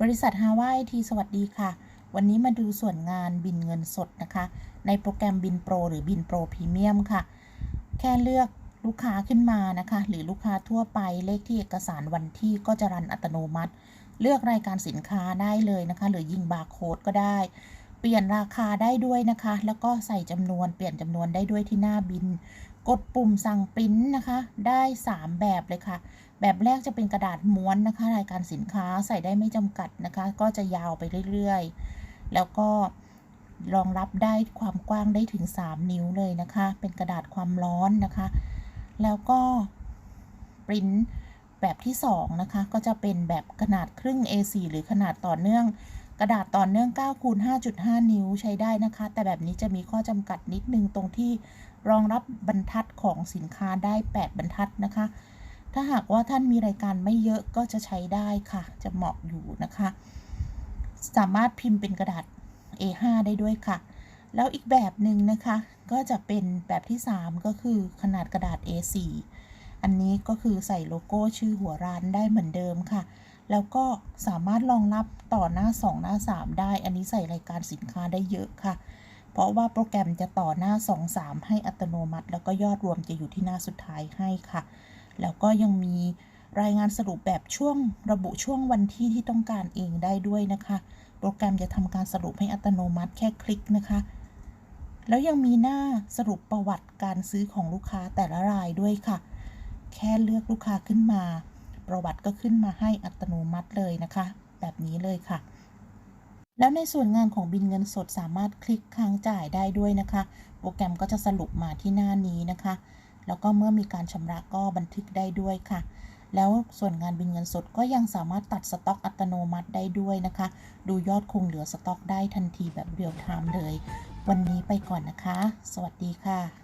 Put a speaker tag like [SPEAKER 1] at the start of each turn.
[SPEAKER 1] บริษัทฮาวายทีสวัสดีค่ะ วันนี้มาดูส่วนงานบินเงินสดนะคะ ในโปรแกรมบินโปรหรือบินโปรพรีเมียมค่ะ แค่เลือกลูกค้าขึ้นมานะคะ หรือลูกค้าทั่วไปเลขที่เอกสารวันที่ก็จะรันอัตโนมัติ เลือกรายการสินค้าได้เลยนะคะ หรือยิงบาร์โค้ดก็ได้ เปลี่ยนราคาได้ด้วยนะคะ แล้วก็ใส่จำนวนเปลี่ยนจำนวนได้ด้วยที่หน้าบิน กดปุ่มสั่งปริ้นนะคะ ได้ 3 แบบเลยค่ะ แบบแรกจะเป็นกระดาษม้วนนะคะ รายการสินค้าใส่ได้ไม่จำกัดนะคะ ก็จะยาวไปเรื่อยๆ แล้วก็รองรับได้ความกว้างได้ถึง 3 นิ้วเลยนะคะ เป็นกระดาษความร้อนนะคะ แล้วก็ปริ้นแบบที่ 2 นะคะ ก็จะเป็นแบบขนาดครึ่ง A4 หรือขนาดต่อเนื่อง กระดาษต่อเนื่อง9คูณ5.5 นิ้วใช้ได้นะคะ แต่แบบนี้จะมีข้อจำกัดนิดนึงตรงที่รองรับบรรทัดของสินค้าได้ 8 บรรทัดนะคะ ถ้าหากว่าท่านมีรายการไม่เยอะก็จะใช้ได้ค่ะ จะเหมาะอยู่นะคะ สามารถพิมพ์เป็นกระดาษ A5 ได้ด้วยค่ะ แล้วอีกแบบหนึ่งนะคะ ก็จะเป็นแบบที่ 3 ก็คือขนาดกระดาษ A4 อันนี้ก็คือใส่โลโก้ชื่อหัวร้านได้เหมือนเดิมค่ะ แล้วก็สามารถรองรับต่อหน้า 2 หน้า 3 ได้ อันนี้ใส่รายการสินค้าได้เยอะค่ะ เพราะว่าโปรแกรมจะต่อหน้า 2 3 ให้อัตโนมัติ แล้วก็ยอดรวมจะอยู่ที่หน้าสุดท้ายให้ค่ะ แล้วก็ยังมีรายงานสรุปแบบช่วงระบุช่วงวันที่ที่ต้องการเองได้ด้วยนะคะ โปรแกรมจะทำการสรุปให้อัตโนมัติแค่คลิกนะคะ แล้วยังมีหน้าสรุปประวัติการซื้อของลูกค้าแต่ละรายด้วยค่ะ แค่เลือกลูกค้าขึ้นมา ประวัติก็ขึ้นมาให้อัตโนมัติเลยนะคะ แบบนี้เลยค่ะ แล้วในส่วนงานของบินเงินสดสามารถคลิกค้างจ่ายได้ด้วยนะคะ โปรแกรมก็จะสรุปมาที่หน้านี้นะคะ แล้วก็เมื่อมีการชำระก็บันทึกได้ด้วยค่ะแล้วส่วนงานบินเงินสดก็ยังสามารถตัดสต็อกอัตโนมัติได้ด้วยนะคะ ดูยอดคงเหลือสต็อกได้ทันทีแบบเรียลไทม์เลย วันนี้ไปก่อนนะคะ สวัสดีค่ะ